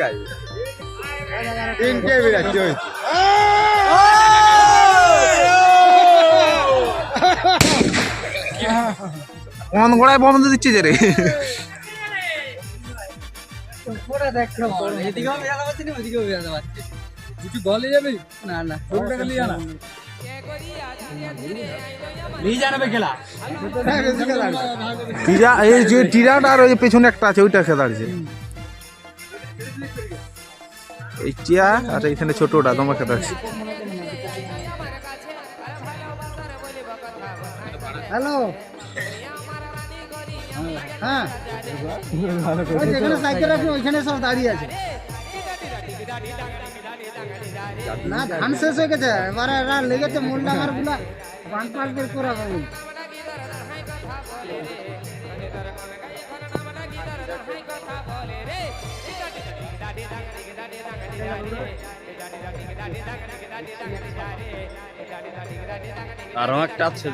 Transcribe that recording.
গাই তিনটে বিরাশি হয়েছে কোন গোড়ায় বন্ধ দিচ্ছে যে রে। এদিকেও বেরাতে পারছি না ওদিকেও বেরাতে পারছি। দুটি বলে যাবে? না না। ছোটটা খেলে জানা নিয়ে জানাবে খেলা। টিরা এই যে টিরাটা আর ওই পেছনে একটা আছে ওইটা খেলা আছে এই টিয়া আর এইখানে ছোটটা তোমার খেলা আছে হ্যালো। হ্যাঁ। যেখানে সাইকেল রাখি ওইখানে সব দাঁড়িয়ে আছে। না, ধান শেষ হয়ে গেছে। এবারে লেগেছে মূল ডাঙার আরও একটা আছে